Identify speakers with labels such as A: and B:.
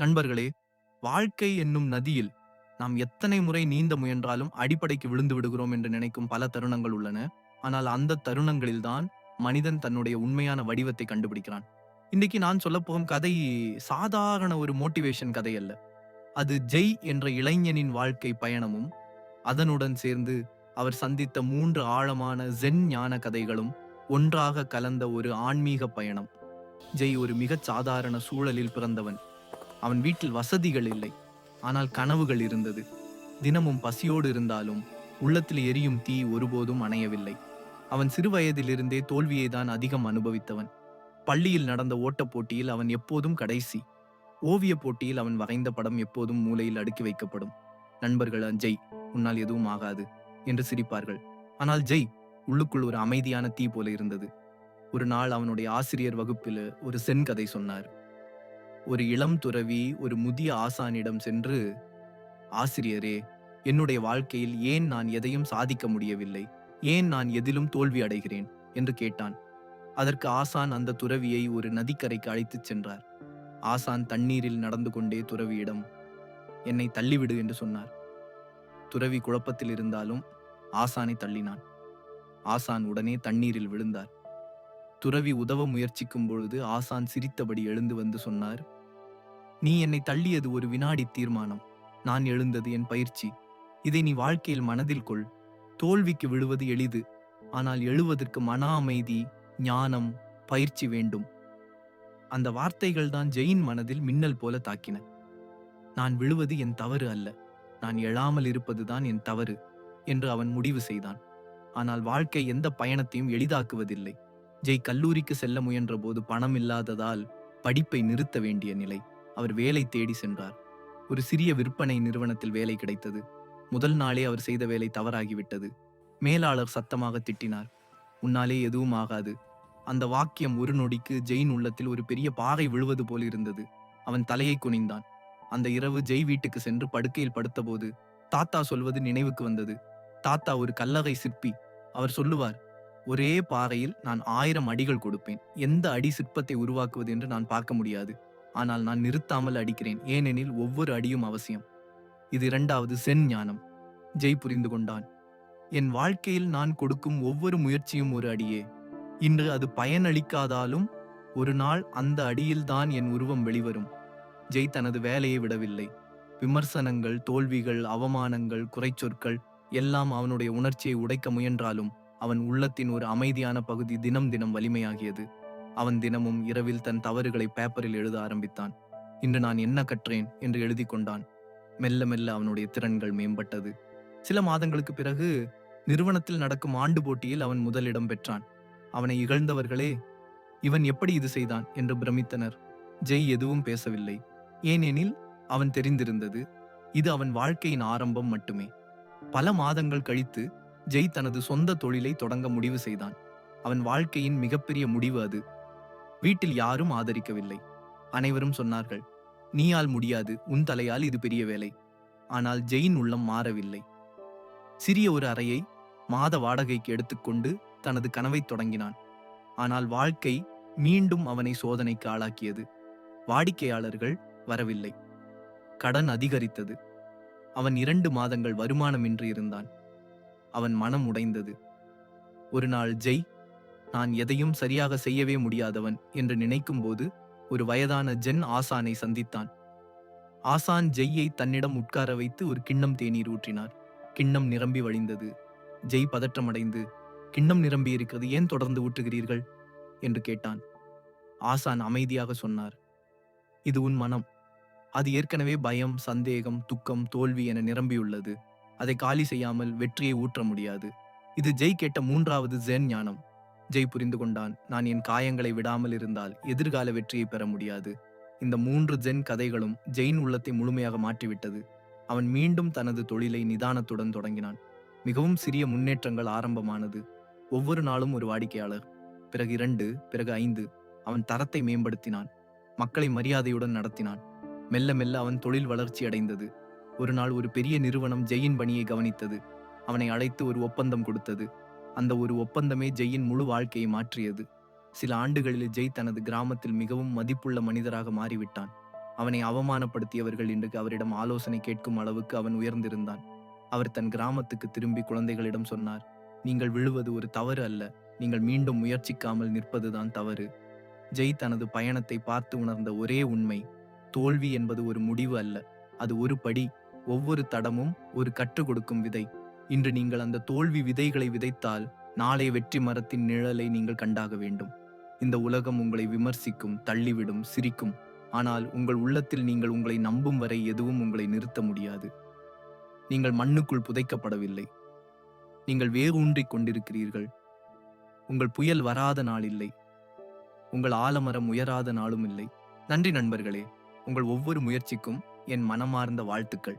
A: நண்பர்களே வாழ்க்கை என்னும் நதியில் நாம் எத்தனை முறை நீந்த முயன்றாலும் அடிப்படைக்கு விழுந்து விடுகிறோம் என்று நினைக்கும் பல தருணங்கள் உள்ளன. ஆனால் அந்த தருணங்களில்தான் மனிதன் தன்னுடைய உண்மையான வடிவத்தை கண்டுபிடிக்கிறான். இன்னைக்கு நான் சொல்லப்போகும் கதை சாதாரண ஒரு மோட்டிவேஷன் கதை அல்ல. அது ஜெய் என்ற இளைஞனின் வாழ்க்கை பயணமும் அதனுடன் சேர்ந்து அவர் சந்தித்த மூன்று ஆழமான ஜென் ஞான கதைகளும் ஒன்றாக கலந்த ஒரு ஆன்மீக பயணம். ஜெய் ஒரு மிகச் சாதாரண சூழலில் பிறந்தவன். அவன் வீட்டில் வசதிகள் இல்லை. ஆனால் கனவுகள் இருந்தது. தினமும் பசியோடு இருந்தாலும் உள்ளத்தில் எரியும் தீ ஒருபோதும் அணையவில்லை. அவன் சிறுவயதிலிருந்தே தோல்வியை தான் அதிகம் அனுபவித்தவன். பள்ளியில் நடந்த ஓட்டப் போட்டியில் அவன் எப்போதும் கடைசி. ஓவியப் போட்டியில் அவன் வரைந்த படம் எப்போதும் மூலையில் அடுக்கி வைக்கப்படும். நண்பர்கள் ஜெய் உன்னால் எதுவும் ஆகாது என்று சிரிப்பார்கள். ஆனால் ஜெய் உள்ளுக்குள் ஒரு அமைதியான தீ போல இருந்தது. ஒரு நாள் அவனுடைய ஆசிரியர் வகுப்பில் ஒரு சென் கதை சொன்னார். ஒரு இளம் துறவி ஒரு முதிய ஆசானிடம் சென்று ஆசிரியரே என்னுடைய வாழ்க்கையில் ஏன் நான் எதையும் சாதிக்க முடியவில்லை? ஏன் நான் எதிலும் தோல்வி அடைகிறேன்? என்று கேட்டான். அதற்கு ஆசான் அந்த துறவியை ஒரு நதிக்கரைக்கு அழைத்துச் சென்றார். ஆசான் தண்ணீரில் நடந்து கொண்டே துறவியிடம் என்னை தள்ளிவிடு என்று சொன்னார். துறவி குழப்பத்தில் இருந்தாலும் ஆசானை தள்ளினான். ஆசான் உடனே தண்ணீரில் விழுந்தார். துறவி உதவ முயற்சிக்கும் பொழுது ஆசான் சிரித்தபடி எழுந்து வந்து சொன்னார் நீ என்னை தள்ளியது ஒரு வினாடி தீர்மானம். நான் எழுந்தது என் பயிற்சி. இதை நீ வாழ்க்கையில் மனதில் கொள். தோல்விக்கு விழுவது எளிது. ஆனால் எழுவதற்கு மன அமைதி ஞானம் பயிற்சி வேண்டும் அந்த வார்த்தைகள் தான் ஜெயின் மனதில் மின்னல் போல தாக்கின. நான் விழுவது என் தவறு அல்ல. நான் எழாமல் இருப்பதுதான் என் தவறு என்று அவன் முடிவு செய்தான். ஆனால் வாழ்க்கை எந்த பயணத்தையும் எளிதாக்குவதில்லை. ஜெய் கல்லூரிக்கு செல்ல முயன்றபோது பணம் இல்லாததால் படிப்பை நிறுத்த வேண்டிய நிலை. அவர் வேலை தேடி சென்றார். ஒரு சிறிய விற்பனை நிறுவனத்தில் வேலை கிடைத்தது. முதல் நாளே அவர் செய்த வேலை தவறாகிவிட்டது. மேலாளர் சத்தமாக திட்டினார். உன்னாலே எதுவும் ஆகாது. அந்த வாக்கியம் ஒரு நொடிக்கு ஜெயின் உள்ளத்தில் ஒரு பெரிய பாறை விழுவது போல் இருந்தது. அவன் தலையை குனிந்தான். அந்த இரவு ஜெய் வீட்டுக்கு சென்று படுக்கையில் படுத்தபோது தாத்தா சொல்வது நினைவுக்கு வந்தது. தாத்தா ஒரு கல்லறை சிற்பி. அவர் சொல்லுவார் ஒரே பாறையில் நான் ஆயிரம் அடிகள் கொடுப்பேன். எந்த அடி சிற்பத்தை உருவாக்குவது என்று நான் பார்க்க முடியாது. ஆனால் நான் நிறுத்தாமல் அடிக்கிறேன். ஏனெனில் ஒவ்வொரு அடியும் அவசியம். இது இரண்டாவது சென் ஞானம். ஜெய் புரிந்து கொண்டான். என் வாழ்க்கையில் நான் கொடுக்கும் ஒவ்வொரு முயற்சியும் ஒரு அடியே. இன்று அது பயனளிக்காதாலும் ஒரு நாள் அந்த அடியில்தான் என் உருவம் வெளிவரும். ஜெய் தனது வேலையை விடவில்லை. விமர்சனங்கள் தோல்விகள் அவமானங்கள் குறைச்சொற்கள் எல்லாம் அவனுடைய உணர்ச்சியை உடைக்க முயன்றாலும் அவன் உள்ளத்தின் ஒரு அமைதியான பகுதி தினம் தினம் வலிமையாகியது. அவன் தினமும் இரவில் தன் தவறுகளை பேப்பரில் எழுத ஆரம்பித்தான். இன்று நான் என்ன கற்றேன்? என்று எழுதி கொண்டான். மெல்ல மெல்ல அவனுடைய திறன்கள் மேம்பட்டது. சில மாதங்களுக்கு பிறகு நிறுவனத்தில் நடக்கும் ஆண்டு போட்டியில் அவன் முதலிடம் பெற்றான். அவனை இகழ்ந்தவர்களே இவன் எப்படி இது செய்தான்? என்று பிரமித்தனர். ஜெய் எதுவும் பேசவில்லை. ஏனெனில் அவன் தெரிந்திருந்தது இது அவன் வாழ்க்கையின் ஆரம்பம் மட்டுமே. பல மாதங்கள் கழித்து ஜெய் தனது சொந்த தொழிலை தொடங்க முடிவு செய்தான். அவன் வாழ்க்கையின் மிகப்பெரிய முடிவு அது. வீட்டில் யாரும் ஆதரிக்கவில்லை. அனைவரும் சொன்னார்கள் நீயால் முடியாது உன் தலையால் இது பெரிய வேலை. ஆனால் ஜெயின் உள்ளம் மாறவில்லை. சிறிய ஒரு அறையை மாத வாடகைக்கு எடுத்துக்கொண்டு தனது கனவை தொடங்கினான். ஆனால் வாழ்க்கை மீண்டும் அவனை சோதனைக்கு ஆளாக்கியது. வாடிக்கையாளர்கள் வரவில்லை. கடன் அதிகரித்தது. அவன் இரண்டு மாதங்கள் வருமானமின்றி இருந்தான். அவன் மனம் உடைந்தது. ஒரு நாள் ஜெய் நான் எதையும் சரியாக செய்யவே முடியாதவன் என்று நினைக்கும்போது ஒரு வயதான ஜென் ஆசானை சந்தித்தான். ஆசான் ஜெய்யை தன்னிடம் உட்கார வைத்து ஒரு கிண்ணம் தேநீர் ஊற்றினார். கிண்ணம் நிரம்பி வழிந்தது. ஜெய் பதற்றமடைந்து கிண்ணம் நிரம்பி இருக்கிறது ஏன் தொடர்ந்து ஊற்றுகிறீர்கள்? என்று கேட்டான். ஆசான் அமைதியாக சொன்னார். இது உன் மனம். அது ஏற்கனவே பயம் சந்தேகம் துக்கம் தோல்வி என நிரம்பியுள்ளது. அதை காலி செய்யாமல் வெற்றியை ஊற்ற முடியாது. இது ஜெய் கேட்ட மூன்றாவது ஜென் ஞானம். ஜெய் புரிந்து கொண்டான் நான் என் காயங்களை விடாமல் இருந்தால் எதிர்கால வெற்றியை பெற முடியாது. இந்த மூன்று ஜென் கதைகளும் ஜெயின் உள்ளத்தை முழுமையாக மாற்றிவிட்டது. அவன் மீண்டும் தனது தொழிலை நிதானத்துடன் தொடங்கினான். மிகவும் சிறிய முன்னேற்றங்கள் ஆரம்பமானது. ஒவ்வொரு நாளும் ஒரு வாடிக்கையாளர் பிறகு இரண்டு பிறகு ஐந்து அவன் தரத்தை மேம்படுத்தினான். மக்களை மரியாதையுடன் நடத்தினான். மெல்ல மெல்ல அவன் தொழில் வளர்ச்சி அடைந்தது. ஒரு நாள் ஒரு பெரிய நிறுவனம் ஜெயின் பணியை கவனித்தது. அவனை அழைத்து ஒரு ஒப்பந்தம் கொடுத்தது. அந்த ஒரு ஒப்பந்தமே ஜெயின் முழு வாழ்க்கையை மாற்றியது. சில ஆண்டுகளில் ஜெய் தனது கிராமத்தில் மிகவும் மதிப்புள்ள மனிதராக மாறிவிட்டான். அவனை அவமானப்படுத்தியவர்கள் இன்று அவரிடம் ஆலோசனை கேட்கும் அளவுக்கு அவன் உயர்ந்திருந்தான். அவர் தன் கிராமத்துக்கு திரும்பி குழந்தைகளிடம் சொன்னார் நீங்கள் விழுவது ஒரு தவறு அல்ல. நீங்கள் மீண்டும் முயற்சிக்காமல் நிற்பதுதான் தவறு. ஜெய் தனது பயணத்தை பார்த்து உணர்ந்த ஒரே உண்மை தோல்வி என்பது ஒரு முடிவு அல்ல. அது ஒரு படி ஒவ்வொரு தடமும் ஒரு கற்றுக் கொடுக்கும் விதை. இன்று நீங்கள் அந்த தோல்வி விதைகளை விதைத்தால் நாளை வெற்றி மரத்தின் நிழலை நீங்கள் கண்டாக வேண்டும். இந்த உலகம் உங்களை விமர்சிக்கும் தள்ளிவிடும் சிரிக்கும். ஆனால் உங்கள் உள்ளத்தில் நீங்கள் உங்களை நம்பும் வரை எதுவும் உங்களை நிறுத்த முடியாது. நீங்கள் மண்ணுக்குள் புதைக்கப்படவில்லை. நீங்கள் வேகூன்றிக் கொண்டிருக்கிறீர்கள். உங்கள் புயல் வராத நாள் இல்லை. உங்கள் ஆலமரம் உயராத நாளும் இல்லை. நன்றி நண்பர்களே. உங்கள் ஒவ்வொரு முயற்சிக்கும் என் மனமார்ந்த வாழ்த்துக்கள்.